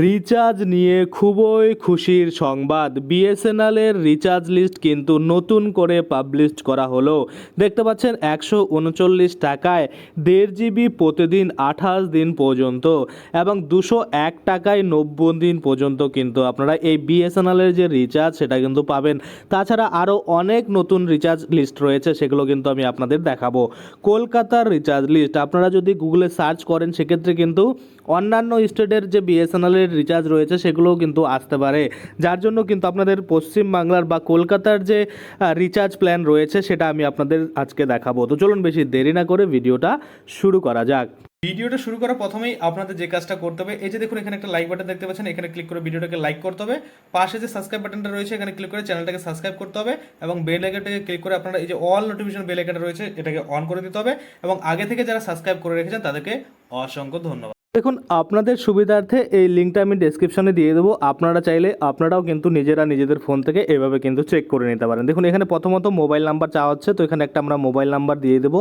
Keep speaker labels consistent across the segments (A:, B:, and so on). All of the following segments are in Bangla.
A: রিচার্জ নিয়ে খুবই খুশির সংবাদ। বিএসএনএলের রিচার্জ লিস্ট কিন্তু নতুন করে পাবলিশ করা হলো। দেখতে পাচ্ছেন, একশো উনচল্লিশ টাকায় দেড় জিবি প্রতিদিন আঠাশ দিন পর্যন্ত এবং দুশো এক টাকায় নব্বই দিন পর্যন্ত কিন্তু আপনারা এই বিএসএনএলের যে রিচার্জ, সেটা কিন্তু পাবেন। তাছাড়া আরও অনেক নতুন রিচার্জ লিস্ট রয়েছে, সেগুলো কিন্তু আমি আপনাদের দেখাবো। কলকাতার রিচার্জ লিস্ট, আপনারা যদি গুগলে সার্চ করেন, সেক্ষেত্রে কিন্তু অন্যান্য স্টেটের যে বিএসএনএলের রিচার্জ রয়েছে, সেগুলোও কিন্তু আসতে পারে। যার জন্য কিন্তু আপনাদের পশ্চিম বাংলার বা কলকাতার যে রিচার্জ প্ল্যান রয়েছে, সেটা আমি আপনাদের আজকে দেখাবো। তো চলুন বেশি দেরি না করে ভিডিওটা শুরু করা যাক।
B: ভিডিওটা শুরু করার প্রথমেই আপনাদের যে কাজটা করতে হবে, এই যে দেখুন এখানে একটা লাইক বাটন দেখতে পাচ্ছেন, এখানে ক্লিক করে ভিডিওটাকে লাইক করতে হবে। পাশে যে সাবস্ক্রাইব বাটনটা রয়েছে, এখানে ক্লিক করে চ্যানেলটাকে সাবস্ক্রাইব করতে হবে এবং বেল আইকনটাকে ক্লিক করে আপনারা এই যে অল নোটিফিকেশন বেল আইকনটা রয়েছে, এটাকে অন করে দিতে হবে এবং আগে থেকে যারা সাবস্ক্রাইব করে রেখেছেন, তাদেরকে অসংখ্য ধন্যবাদ।
A: দেখুন, আপনাদের সুবিধার্থে এই লিঙ্কটা আমি ডেসক্রিপশনে দিয়ে দেবো। আপনারা চাইলে আপনারাও কিন্তু নিজেরা নিজেদের ফোন থেকে এভাবে কিন্তু চেক করে নিতে পারেন। দেখুন, এখানে প্রথমত মোবাইল নাম্বার চাওয়া হচ্ছে, তো এখানে একটা আমরা মোবাইল নাম্বার দিয়ে দেবো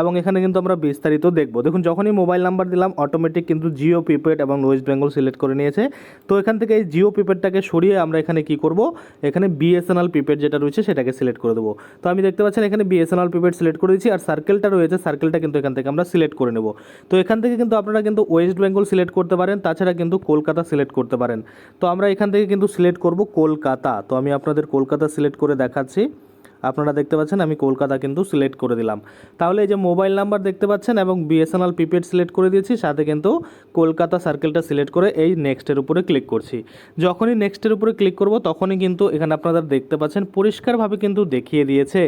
A: এবং এখানে কিন্তু আমরা বিস্তারিত দেখব। দেখুন, যখনই মোবাইল নাম্বার দিলাম অটোমেটিক কিন্তু জিও প্রিপেড এবং ওয়েস্ট বেঙ্গল সিলেক্ট করে নিয়েছে। তো এখান থেকে এই জিও প্রিপেডটাকে সরিয়ে আমরা এখানে কি করব? এখানে বিএসএনএল প্রিপেড যেটা রয়েছে, সেটাকে সিলেক্ট করে দেবো। তো আমি দেখতে পাচ্ছেন, এখানে বিএসএনএল প্রিপেড সিলেক্ট করে দিচ্ছি আর সার্কেলটা রয়েছে সার্কেলটা কিন্তু এখান থেকে আমরা সিলেক্ট করে নেব। তো এখান থেকে কিন্তু আপনারা কিন্তু ওয়েস্ট বেঙ্গল সিলেক্ট করতে পারেন, তাছাড়া কিন্তু কলকাতা সিলেক্ট করতে পারেন। তো আমরা এখান থেকে কিন্তু সিলেক্ট করব কলকাতা। তো আমি আপনাদের কলকাতা সিলেক্ট করে দেখাচ্ছি। আপনারা দেখতে পাচ্ছেন আমি কলকাতা কিন্তু সিলেক্ট করে দিলাম। তাহলে এই যে মোবাইল নাম্বার দেখতে পাচ্ছেন এবং বিএসএনএল প্রিপেড সিলেক্ট করে দিয়েছি, সাথে কিন্তু কলকাতা সার্কেলটা সিলেক্ট করে এই নেক্সটের উপরে ক্লিক করছি। যখনই নেক্সটের উপরে ক্লিক করব, তখনই কিন্তু এখানে আপনারা দেখতে পাচ্ছেন, পরিষ্কারভাবে কিন্তু দেখিয়ে দিয়েছে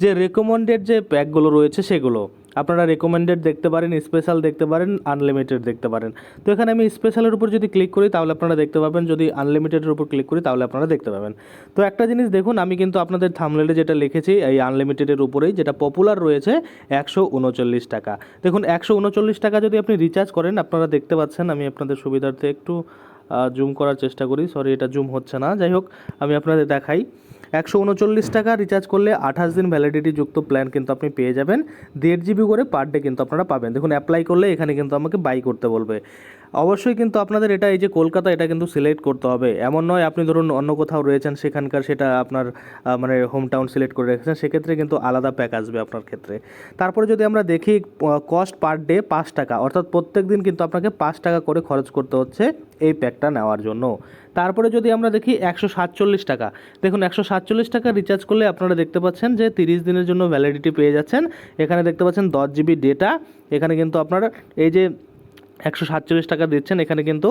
A: যে রেকমেন্ডেড যে প্যাকগুলো রয়েছে সেগুলো। আপনারা রেকমেন্ডেড দেখতে পারেন স্পেশাল দেখতে পারেন আনলিমিটেড দেখতে পারেন। তো এখানে আমি স্পেশালের উপর যদি ক্লিক করি, তাহলে আপনারা দেখতে পাবেন, যদি আনলিমিটেডের উপর ক্লিক করি, তাহলে আপনারা দেখতে পাবেন। তো একটা জিনিস দেখুন, আমি কিন্তু আপনাদের থামলেটে যেটা লিখেছি, এই আনলিমিটেডের উপরেই, যেটা পপুলার রয়েছে, একশো উনচল্লিশ টাকা। দেখুন, একশো উনচল্লিশ টাকা যদি আপনি রিচার্জ করেন, আপনারা দেখতে পাচ্ছেন, আমি আপনাদের সুবিধার্থে একটু জুম করার চেষ্টা করি। সরি এটা জুম হচ্ছে না। যাই হোক, আমি আপনাদের দেখাই। একশো উনচল্লিশ টাকা রিচার্জ করলে আঠাশ দিন ভ্যালিডিটি যুক্ত প্ল্যান কিন্তু আপনি পেয়ে যাবেন। দেড় জিবি করে পার ডে কিন্তু আপনারা পাবেন। দেখুন অ্যাপ্লাই করলে এখানে কিন্তু আমাকে বাই করতে বলবে। অবশ্যই কিন্তু আপনাদের এটা এই যে কলকাতা, এটা কিন্তু সিলেক্ট করতে হবে। এমন নয় আপনি ধরুন অন্য কোথাও রয়েছেন, সেখানকার সেটা আপনার মানে হোম টাউন সিলেক্ট করে রেখেছেন, সেক্ষেত্রে কিন্তু আলাদা প্যাক আসবে আপনার ক্ষেত্রে। তারপরে যদি আমরা দেখি কস্ট পার ডে পাঁচ টাকা, অর্থাৎ প্রত্যেক দিন কিন্তু আপনাকে পাঁচ টাকা করে খরচ করতে হচ্ছে এই প্যাকটা নেওয়ার জন্য। তারপরে যদি আমরা দেখি একশো সাতচল্লিশ টাকা, দেখুন একশো সাতচল্লিশ টাকা রিচার্জ করলে আপনারা দেখতে পাচ্ছেন যে তিরিশ দিনের জন্য ভ্যালিডিটি পেয়ে যাচ্ছেন। এখানে দেখতে পাচ্ছেন দশ জিবি ডেটা এখানে কিন্তু আপনারা এই যে একশো সাতচল্লিশ টাকা দিচ্ছেন, এখানে কিন্তু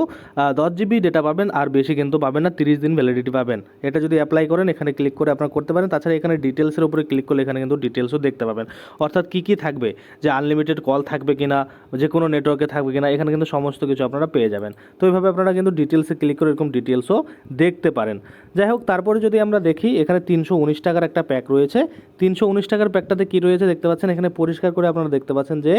A: দশ জিবি ডেটা পাবেন আর বেশি কিন্তু পাবেন না, তিরিশ দিন ভ্যালিডিটি পাবেন। এটা যদি অ্যাপ্লাই করেন, এখানে ক্লিক করে আপনারা করতে পারেন। তাছাড়া এখানে ডিটেলসের উপরে ক্লিক করলে এখানে কিন্তু ডিটেলসও দেখতে পাবেন। অর্থাৎ কী কী থাকবে? যে আনলিমিটেড কল থাকবে কি না যে কোনো নেটওয়ার্কে থাকবে কি না এখানে কিন্তু সমস্ত কিছু আপনারা পেয়ে যাবেন। তো এইভাবে আপনারা কিন্তু ডিটেলসে ক্লিক করে এরকম ডিটেলসও দেখতে পারেন। যাই হোক, তারপরে যদি আমরা দেখি, এখানে তিনশো উনিশ টাকার একটা প্যাক রয়েছে। তিনশো উনিশ টাকার প্যাকটাতে কী রয়েছে দেখতে পাচ্ছেন? এখানে পরিষ্কার করে আপনারা দেখতে পাচ্ছেন যে,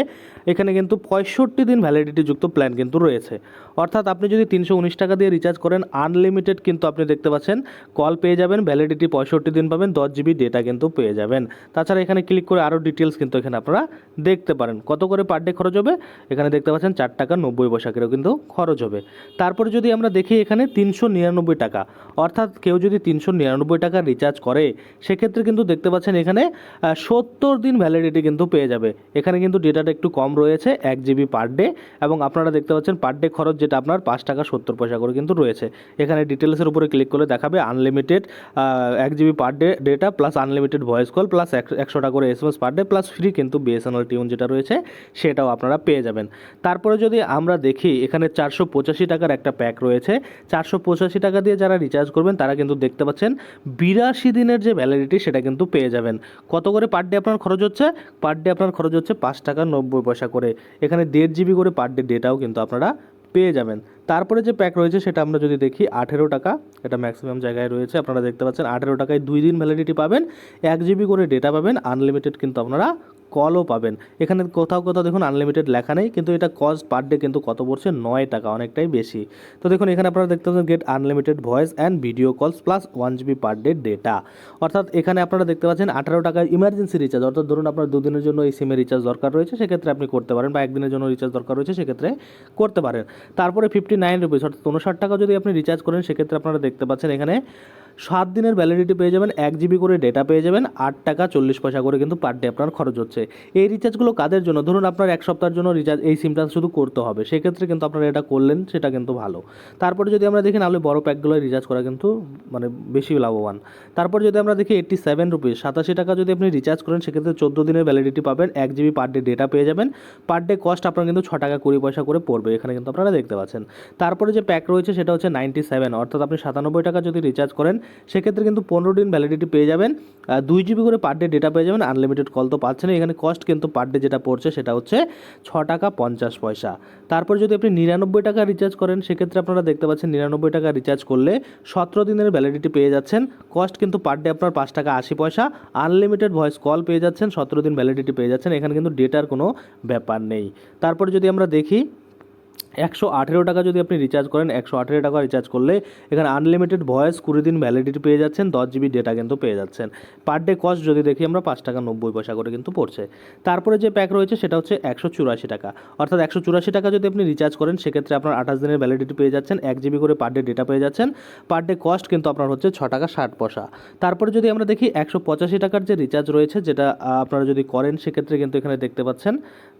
A: এখানে কিন্তু পঁয়ষট্টি দিন ভ্যালিডিটি যুক্ত প্ল্যান কিন্তু রয়েছে। অর্থাৎ আপনি যদি তিনশো উনিশ টাকা দিয়ে রিচার্জ করেন আনলিমিটেড কিন্তু আপনি দেখতে পাচ্ছেন কল পেয়ে যাবেন ভ্যালিডিটি পঁয়ষট্টি দিন পাবেন, দশ জিবি ডেটা কিন্তু পেয়ে যাবেন। তাছাড়া এখানে ক্লিক করে আরও ডিটেলস কিন্তু এখানে আপনারা দেখতে পারেন। কত করে পার ডে খরচ হবে? এখানে দেখতে পাচ্ছেন চার টাকা নব্বই পয়সা করেও কিন্তু খরচ হবে। তারপরে যদি আমরা দেখি এখানে তিনশো নিরানব্বই টাকা, অর্থাৎ কেউ যদি তিনশো নিরানব্বই টাকা রিচার্জ করে, সেক্ষেত্রে কিন্তু দেখতে পাচ্ছেন এখানে সত্তর দিন ভ্যালিডিটি কিন্তু পেয়ে যাবে। এখানে কিন্তু ডেটাটা একটু কম রয়েছে, এক জিবি পার ডে এবং আপনারা দেখতে পাচ্ছেন পার ডে খরচ যেটা আপনার পাঁচ টাকা সত্তর পয়সা করে কিন্তু রয়েছে। এখানে ডিটেলসের উপরে ক্লিক করলে দেখাবে আনলিমিটেড এক GB per day data plus unlimited voice call plus একশো টাকা করে S M S per day plus free কিন্তু বিএসএনএল টিউন যেটা রয়েছে, সেটাও আপনারা পেয়ে যাবেন। তারপরে যদি আমরা দেখি, এখানে চারশো পঁচাশি টাকার একটা প্যাক রয়েছে। চারশো পঁচাশি টাকা দিয়ে যারা রিচার্জ করবেন, তারা কিন্তু দেখতে পাচ্ছেন বিরাশি দিনের যে ভ্যালিডিটি সেটা কিন্তু পেয়ে যাবেন। কত করে পার ডে আপনার খরচ হচ্ছে? পার ডে আপনার খরচ হচ্ছে পাঁচ টাকা নব্বই পয়সা করে। এখানে দেড় জিবি করে পার ডে ডেটাও কিন্তু আপনারা পেয়ে যাবেন। তারপরে যে প্যাক রয়েছে সেটা আমরা যদি দেখি, আঠেরো টাকা, এটা ম্যাক্সিমাম জায়গায় রয়েছে। আপনারা দেখতে পাচ্ছেন, আঠেরো টাকায় দুই দিন ভ্যালিডিটি পাবেন, এক জিবি করে ডেটা পাবেন আনলিমিটেড কিন্তু আপনারা কলও পাবেন। এখানে কোথাও কোথাও দেখুন আনলিমিটেড লেখা নেই, কিন্তু এটা কস্ট পার ডে কিন্তু কত পড়ছে? নয় টাকা, অনেকটাই বেশি। তো দেখুন, এখানে আপনারা দেখতে পাচ্ছেন get unlimited voice and video calls plus one GB per day data অর্থাৎ এখানে আপনারা দেখতে পাচ্ছেন আঠারো টাকার ইমার্জেন্সি রিচার্জ অর্থাৎ ধরুন আপনার দুদিনের জন্য এই সিমের রিচার্জ দরকার রয়েছে, সেক্ষেত্রে আপনি করতে পারেন বা একদিনের জন্য রিচার্জ দরকার রয়েছে, সেক্ষেত্রে করতে পারেন। তারপরে ফিফটি নাইন রুপিস অর্থাৎ উনষাট টাকা যদি আপনি রিচার্জ করেন, সেক্ষেত্রে আপনারা দেখতে পাচ্ছেন এখানে সাত দিনের ভ্যালিডিটি পেয়ে যাবেন, এক জিবি করে ডেটা পেয়ে যাবেন, আট টাকা চল্লিশ পয়সা করে কিন্তু পার ডে আপনার খরচ হচ্ছে। এই রিচার্জগুলো কাদের জন্য? ধরুন আপনার এক সপ্তাহের জন্য রিচার্জ এই সিমটা শুধু করতে হবে। সেক্ষেত্রে কিন্তু আপনারা এটা করলেন, সেটা কিন্তু ভালো। তারপরে যদি আমরা দেখি, নাহলে বড় প্যাকগুলো রিচার্জ করা কিন্তু মানে বেশি লাভবান। তারপর যদি আমরা দেখি এইট্টি সেভেন রুপিস সাতাশি টাকা যদি আপনি রিচার্জ করেন, সেক্ষেত্রে চোদ্দ দিনের ভ্যালিডিটি পাবেন, এক জিবি পার ডে ডেটা পেয়ে যাবেন। পার ডে কস্ট আপনার কিন্তু ছ টাকা কুড়ি পয়সা করে পড়বে, এখানে কিন্তু আপনারা দেখতে পাচ্ছেন। তারপরে যে প্যাক রয়েছে, সেটা হচ্ছে নাইনটি সেভেন অর্থাৎ আপনি সাতানব্বই টাকা যদি রিচার্জ করেন সেক্ষেত্রে কিন্তু পনেরো দিন ভ্যালিডিটি পেয়ে যাবেন। দুই জিবি করে পার ডে ডেটা পেয়ে যাবেন আনলিমিটেড কল তো পাচ্ছেন এখানে কস্ট কিন্তু পার ডে যেটা পড়ছে সেটা হচ্ছে ছ টাকা পঞ্চাশ পয়সা। তারপর যদি আপনি নিরানব্বই টাকা রিচার্জ করেন, সেক্ষেত্রে আপনারা দেখতে পাচ্ছেন নিরানব্বই টাকা রিচার্জ করলে সতেরো দিনের ভ্যালিডিটি পেয়ে যাচ্ছেন। কস্ট কিন্তু পার ডে আপনার পাঁচ টাকা আশি পয়সা। আনলিমিটেড ভয়েস কল পেয়ে যাচ্ছেন, সতেরো দিন ভ্যালিডিটি পেয়ে যাচ্ছেন। এখানে কিন্তু ডেটার কোনো ব্যাপার নেই। তারপর যদি আমরা দেখি একশো আঠেরো টাকা যদি আপনি রিচার্জ করেন, একশো আঠেরো টাকা রিচার্জ করলে এখানে আনলিমিটেড ভয়েস কুড়ি দিন ভ্যালিডিটি পেয়ে যাচ্ছেন, দশ জিবি ডেটা কিন্তু পেয়ে যাচ্ছেন। পার ডে কস্ট যদি দেখি আমরা, পাঁচ টাকা নব্বই পয়সা করে কিন্তু পড়ছে। তারপরে যে প্যাক রয়েছে সেটা হচ্ছে একশো চুরাশি টাকা। অর্থাৎ একশো চুরাশি টাকা যদি আপনি রিচার্জ করেন, সেক্ষেত্রে আপনার আঠাশ দিনের ভ্যালিডিটি পেয়ে যাচ্ছেন, এক জিবি করে পার ডে ডেটা পেয়ে যাচ্ছেন। পার ডে কস্ট কিন্তু আপনার হচ্ছে ছ টাকা ষাট পয়সা। তারপরে যদি আমরা দেখি একশো পঁচাশি টাকার যে রিচার্জ রয়েছে, যেটা আপনারা যদি করেন, সেক্ষেত্রে কিন্তু এখানে দেখতে পাচ্ছেন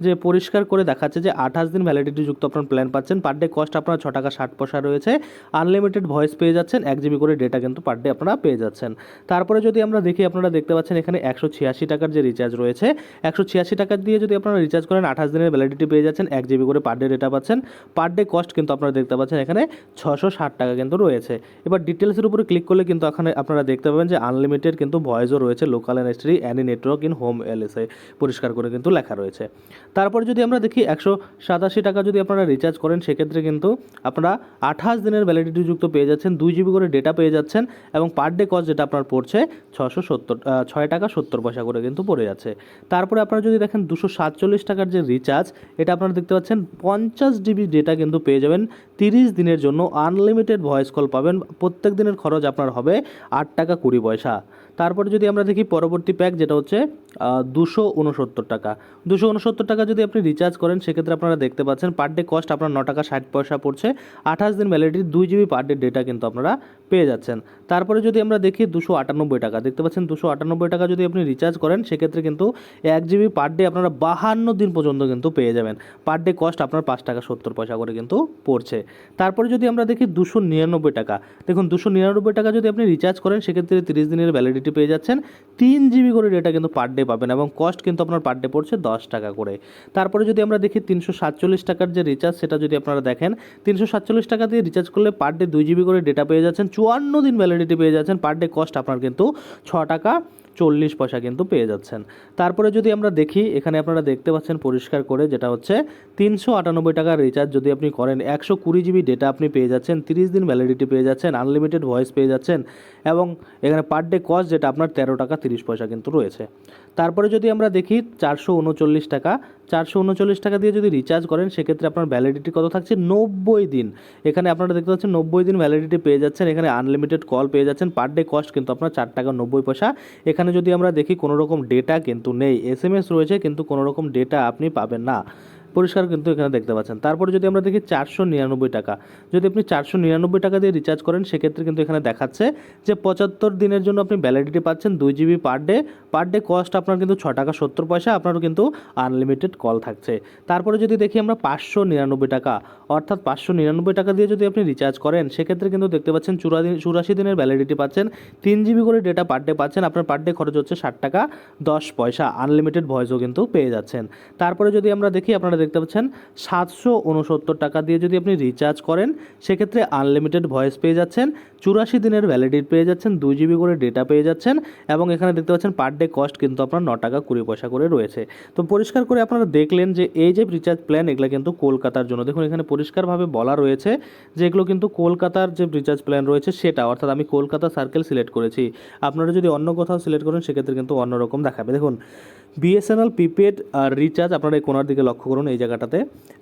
A: যে পরিষ্কার করে দেখাচ্ছে যে আঠাশ দিন ভ্যালিডিটি যুক্ত আপনার প্ল্যান পাচ্ছেন। পার ডে কস্ট আপনার ছ টাকা ষাট পয়সা রয়েছে। আনলিমিটেড ভয়েস পেয়ে যাচ্ছেন, এক জিবি করে ডেটা কিন্তু পার ডে আপনারা পেয়ে যাচ্ছেন। তারপরে যদি আমরা দেখি, আপনারা দেখতে পাচ্ছেন এখানে একশো ছিয়াশি টাকার যে রিচার্জ রয়েছে, একশো ছিয়াশি টাকা দিয়ে যদি আপনারা রিচার্জ করেন, আঠাশ দিনের ভ্যালিডিটি পেয়ে যাচ্ছেন, এক জিবি করে পার ডে ডেটা পাচ্ছেন। পার ডে কস্ট কিন্তু আপনারা দেখতে পাচ্ছেন এখানে ছশো ষাট টাকা কিন্তু রয়েছে। এবার ডিটেলসের উপরে ক্লিক করলে কিন্তু এখানে আপনারা দেখতে পাবেন যে আনলিমিটেড কিন্তু ভয়েসও রয়েছে local and ST any network in home LSA পরিষ্কার করে কিন্তু লেখা রয়েছে। তারপর যদি আমরা দেখি, একশো সাতাশি টাকা যদি আপনারা রিচার্জ করেন, সেক্ষেত্রে কিন্তু আপনারা আঠাশ দিনের ভ্যালিডিটি যুক্ত পেয়ে যাচ্ছেন, দুই জিবি করে ডেটা পেয়ে যাচ্ছেন এবং পার ডে কস্ট যেটা আপনার পড়ছে ছশো সত্তর ছয় টাকা সত্তর পয়সা করে কিন্তু পড়ে যাচ্ছে। তারপরে আপনারা যদি দেখেন দুশো সাতচল্লিশ টাকার যে রিচার্জ এটা আপনারা দেখতে পাচ্ছেন পঞ্চাশ জিবি ডেটা কিন্তু পেয়ে যাবেন, তিরিশ দিনের জন্য আনলিমিটেড ভয়েস কল পাবেন, প্রত্যেক দিনের খরচ আপনার হবে আট টাকা কুড়ি পয়সা। তারপরে যদি আমরা দেখি পরবর্তী প্যাক যেটা হচ্ছে দুশো উনসত্তর টাকা। দুশো উনসত্তর টাকা যদি আপনি রিচার্জ করেন, সেক্ষেত্রে আপনারা দেখতে পাচ্ছেন পার ডে কস্ট আপনার ন টাকা ষাট পয়সা পড়ছে। আঠাশ দিন ভ্যালিডিটি দুই জিবি পার ডে ডেটা কিন্তু আপনারা পেয়ে যাচ্ছেন। তারপরে যদি আমরা দেখি দুশো আটানব্বই টাকা, দেখতে পাচ্ছেন দুশো আটানব্বই টাকা যদি আপনি রিচার্জ করেন, সেক্ষেত্রে কিন্তু এক জিবি পার ডে আপনারা বাহান্ন দিন পর্যন্ত কিন্তু পেয়ে যাবেন। পার ডে কস্ট আপনার পাঁচ টাকা সত্তর পয়সা করে কিন্তু পড়ছে। তারপরে যদি আমরা দেখি দুশো নিরানব্বই টাকা, দেখুন দুশো নিরানব্বই টাকা যদি আপনি রিচার্জ করেন, সেক্ষেত্রে তিরিশ দিনের ভ্যালিডিটি পেয়ে যাচ্ছেন তিন জিবি করে ডেটা কিন্তু পার ডে পাবেন এবং কস্ট কিন্তু আপনার পার ডে পড়ছে দশ টাকা করে। তারপরে যদি আমরা দেখি তিনশো সাতচল্লিশ টাকার যে রিচার্জ সেটা যদি আপনারা দেখেন, তিনশো সাতচল্লিশ টাকা দিয়ে রিচার্জ করলে পার ডে দুই জিবি করে ডেটা পেয়ে যাচ্ছেন, চুয়ান্ন দিন ভ্যালিডিটি পেয়ে যাচ্ছেন পার ডে কস্ট আপনার কিন্তু ছ টাকা। চল্লিশ পয়সা কিন্তু পেয়ে যাচ্ছেন। তারপরে যদি আমরা দেখি, এখানে আপনারা দেখতে পাচ্ছেন পরিষ্কার করে যেটা হচ্ছে তিনশো আটানব্বই টাকার রিচার্জ যদি আপনি করেন, একশো কুড়ি জিবি ডেটা আপনি পেয়ে যাচ্ছেন, তিরিশ দিন ভ্যালিডিটি পেয়ে যাচ্ছেন আনলিমিটেড ভয়েস পেয়ে যাচ্ছেন এবং এখানে পার ডে কস্ট যেটা আপনার তেরো টাকা তিরিশ পয়সা কিন্তু রয়েছে। তারপরে যদি আমরা দেখি চারশো উনচল্লিশ টাকা, চারশো উনচল্লিশ টাকা দিয়ে যদি রিচার্জ করেন, সেক্ষেত্রে আপনার ভ্যালিডিটি কত থাকছে? নব্বই দিন। এখানে আপনারা দেখতে পাচ্ছেন নব্বই দিন ভ্যালিডিটি পেয়ে যাচ্ছেন, এখানে আনলিমিটেড কল পেয়ে যাচ্ছেন পার ডে কস্ট কিন্তু আপনার চার টাকা নব্বই পয়সা। এখানে যদি আমরা দেখি কোনো রকম ডেটা কিন্তু নেই এস এম এস রয়েছে কিন্তু কোনো রকম ডেটা আপনি পাবেন না। পরিষ্কার কিন্তু এখানে দেখতে পাচ্ছেন। তারপরে যদি আমরা দেখি চারশো নিরানব্বই টাকা, যদি আপনি চারশো নিরানব্বই টাকা দিয়ে রিচার্জ করেন, সেক্ষেত্রে কিন্তু এখানে দেখাচ্ছে যে পঁচাত্তর দিনের জন্য আপনি ভ্যালিডিটি পাচ্ছেন দুই GB per day per day cost আপনার কিন্তু ছ টাকা সত্তর পয়সা, আপনারও কিন্তু আনলিমিটেড কল থাকছে। তারপরে যদি দেখি আমরা পাঁচশো নিরানব্বই টাকা, অর্থাৎ পাঁচশো নিরানব্বই টাকা দিয়ে যদি আপনি রিচার্জ করেন, সেক্ষেত্রে কিন্তু দেখতে পাচ্ছেন চুরা দিন চুরাশি দিনের ভ্যালিডিটি পাচ্ছেন। তিন জিবি করে ডেটা পার ডে পাচ্ছেন, আপনার পার ডে খরচ হচ্ছে ষাট টাকা দশ পয়সা আনলিমিটেড ভয়েসও কিন্তু পেয়ে যাচ্ছেন। তারপরে যদি আমরা দেখি আপনারা দেখতে পাচ্ছেন, সাতশো উনসত্তর টাকা দিয়ে যদি আপনি রিচার্জ করেন, সেক্ষেত্রে আনলিমিটেড ভয়েস পেয়ে যাচ্ছেন, চুরাশি দিনের ভ্যালিডিটি পেয়ে যাচ্ছেন, দুই জিবি করে ডেটা পেয়ে যাচ্ছেন, এবং এখানে দেখতে পাচ্ছেন পার ডে কস্ট কিন্তু আপনার ন টাকা কুড়ি পয়সা করে রয়েছে। তো পরিষ্কার করে আপনারা দেখলেন যে এই যে রিচার্জ প্ল্যান এগুলো কিন্তু কলকাতার জন্য। দেখুন, এখানে পরিষ্কারভাবে বলা রয়েছে যে এগুলো কিন্তু কলকাতার যে রিচার্জ প্ল্যান রয়েছে, সেটা, অর্থাৎ আমি কলকাতা সার্কেল সিলেক্ট করেছি। আপনারা যদি অন্য কোথাও সিলেক্ট করেন, সেক্ষেত্রে কিন্তু অন্যরকম দেখাবে। দেখুন বিএসএনএল প্রিপেড আর রিচার্জ আপনারা এই কোনার দিকে লক্ষ্য করুন, এই জায়গাটাতে।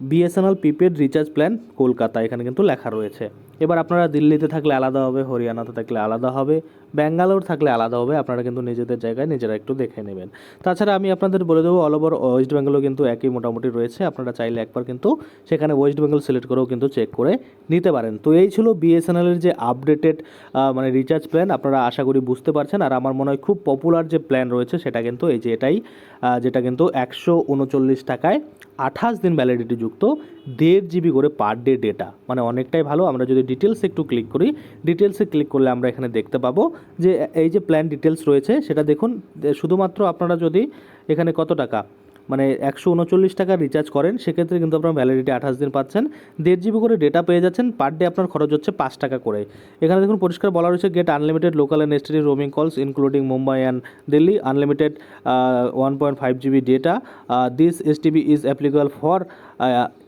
A: BSNL prepaid recharge plan Kolkata, এখানে কিন্তু লেখা রয়েছে। এবার আপনারা দিল্লিতে থাকলে আলাদা হবে, হরিয়ানাতে থাকলে আলাদা হবে। ব্যাঙ্গালোর থাকলে আলাদা হবে, আপনারা কিন্তু নিজেদের জায়গায় নিজেরা একটু দেখে নেবেন। তাছাড়া আমি আপনাদের বলে দেবো অল ওভার ওয়েস্ট বেঙ্গলও কিন্তু একই মোটামুটি রয়েছে, আপনারা চাইলে একবার কিন্তু সেখানে ওয়েস্ট বেঙ্গল সিলেক্ট করেও কিন্তু চেক করে নিতে পারেন। তো এই ছিল বিএসএনএলের যে আপডেটেড মানে রিচার্জ প্ল্যান আপনারা আশা করি বুঝতে পারছেন, আর আমার মনে হয় খুব পপুলার যে প্ল্যান রয়েছে, সেটা কিন্তু এই যে এটাই যেটা কিন্তু একশো উনচল্লিশ টাকায় আঠাশ দিন ভ্যালিডিটি যুক্ত দেড় জিবি করে পার ডে ডেটা মানে অনেকটাই ভালো। আমরা যদি ডিটেলসে একটু ক্লিক করি ডিটেলসে ক্লিক করলে আমরা এখানে দেখতে পাবো যে, এই যে প্ল্যান ডিটেলস রয়েছে, সেটা দেখুন শুধুমাত্র আপনারা যদি এখানে কত টাকা মানে একশো উনচল্লিশ টাকা রিচার্জ করেন, সেক্ষেত্রে কিন্তু আপনার ভ্যালিডিটি আঠাশ দিন পাচ্ছেন। দেড় জিবি করে ডেটা পেয়ে যাচ্ছেন পার ডে আপনার খরচ হচ্ছে পাঁচ টাকা করে। এখানে দেখুন পরিষ্কার বলা রয়েছে get unlimited local and STD roaming calls including Mumbai and Delhi unlimited one point five GB data this S TV is applicable for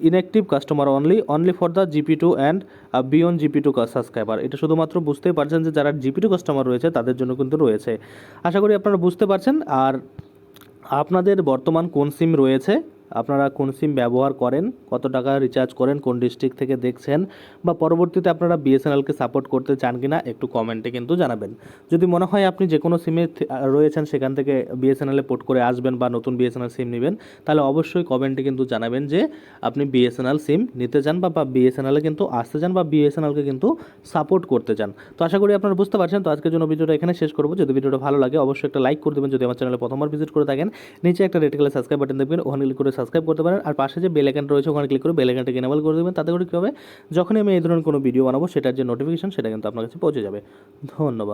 A: inactive customer only only for the GP two and beyond GP two subscriber এটা শুধুমাত্র বুঝতেই পারছেন যে যারা জিপি টু কাস্টমার রয়েছে, তাদের জন্য কিন্তু রয়েছে। আশা করি আপনারা বুঝতে পারছেন, আর আপনাদের বর্তমান কোন সিম রয়েছে? আপনারা কোন সিম ব্যবহার করেন, কত টাকা রিচার্জ করেন, কোন ডিস্ট্রিক্ট থেকে দেখছেন বা পরবর্তীতে আপনারা বিএসএনএলকে সাপোর্ট করতে চান কি না একটু কমেন্টে কিন্তু জানাবেন। যদি মনে হয় আপনি যে কোনো সিমে রয়েছেন, সেখান থেকে বিএসএনএলে পোর্ট করে আসবেন বা নতুন বিএসএনএল সিম নেবেন, তাহলে অবশ্যই কমেন্টে কিন্তু জানাবেন যে আপনি বিএসএনএল সিম নিতে চান বা বিএসএনএলে কিন্তু আসতে চান বা বিএসএনএলকে কিন্তু সাপোর্ট করতে চান। তো আশা করি আপনারা বুঝতে পারছেন। তো আজকের জন্য ভিডিওটা এখানে শেষ করব। যদি ভিডিওটা ভালো লাগে, অবশ্যই একটা লাইক করে দেবেন। যদি আমার চ্যানেলে প্রথমবার ভিজিট করে থাকেন, নিচে একটা রেড কালার সাবস্ক্রাইব বাটন দেখবেন। ওখানে ক্লিক করে সাবস্ক্রাইব করতে পারেন আর পাশে যে বেল আইকনটা রয়েছে, ওখানে ক্লিক করে বেল আইকনটাকে এনেবল করে দেবেন। তাতে করে কী হবে? যখনই আমি এই ধরনের কোনো ভিডিও বানাবো, সেটার যে নোটিফিকেশন সেটা কিন্তু আপনার কাছে পৌঁছে যাবে। ধন্যবাদ।